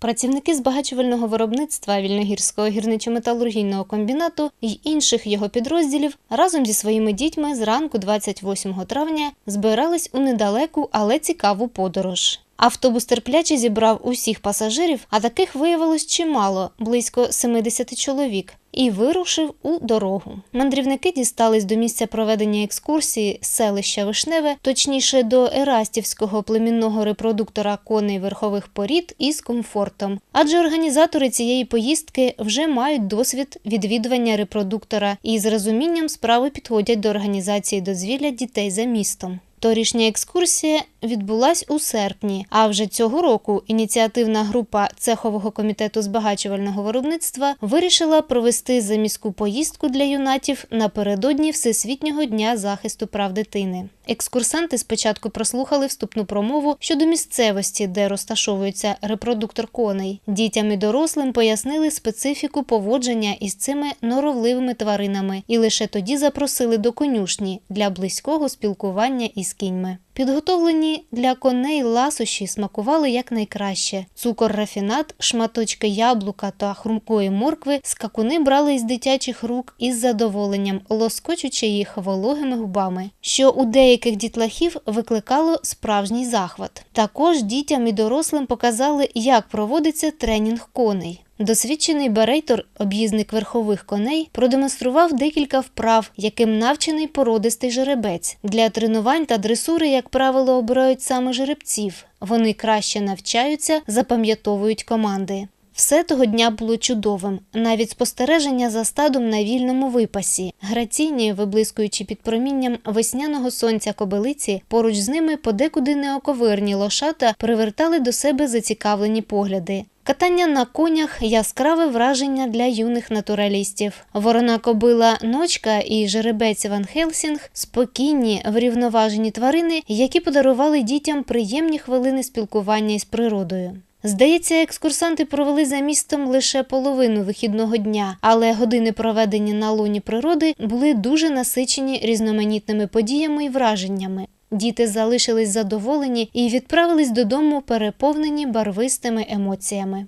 Працівники збагачувального виробництва Вільногірського гірничо-металургійного комбінату й інших його підрозділів разом зі своїми дітьми зранку 28 травня збирались у недалеку, але цікаву подорож. Автобус терпляче зібрав усіх пасажирів, а таких виявилось чимало близько 70 чоловік. І вирушив у дорогу. Мандрівники дістались до місця проведення екскурсії селища Вишневе, точніше до Ерастівського племінного репродуктора коней верхових порід із комфортом. Адже організатори цієї поїздки вже мають досвід відвідування репродуктора і з розумінням справи підходять до організації дозвілля дітей за містом. Торішня екскурсія відбулась у серпні, а вже цього року ініціативна група цехового комітету збагачувального виробництва вирішила провести заміську поїздку для юнатів напередодні Всесвітнього дня захисту прав дитини. Екскурсанти спочатку прослухали вступну промову щодо місцевості, де розташовується репродуктор коней. Дітям і дорослим пояснили специфіку поводження із цими норовливими тваринами і лише тоді запросили до конюшні для близького спілкування із кіньми. Підготовлені для коней ласощі смакували якнайкраще. Цукор рафінат, шматочки яблука та хрумкої моркви скакуни брали із дитячих рук із задоволенням, лоскочучи їх вологими губами, що у деяких дітлахів викликало справжній захват. Також дітям і дорослим показали, як проводиться тренінг коней. Досвідчений берейтор, об'їзник верхових коней, продемонстрував декілька вправ, яким навчений породистий жеребець. Для тренувань та дресури, як правило, обирають саме жеребців. Вони краще навчаються, запам'ятовують команди. Все того дня було чудовим, навіть спостереження за стадом на вільному випасі. Граційні, виблискуючи під промінням весняного сонця кобилиці, поруч з ними подекуди неоковирні лошата привертали до себе зацікавлені погляди. Катання на конях яскраве враження для юних натуралістів. Ворона кобила ночка і жеребець Ван Хелсінг спокійні, врівноважені тварини, які подарували дітям приємні хвилини спілкування із природою. Здається, екскурсанти провели за містом лише половину вихідного дня, але години проведені на луні природи були дуже насичені різноманітними подіями і враженнями. Діти залишились задоволені і відправились додому переповнені барвистими емоціями.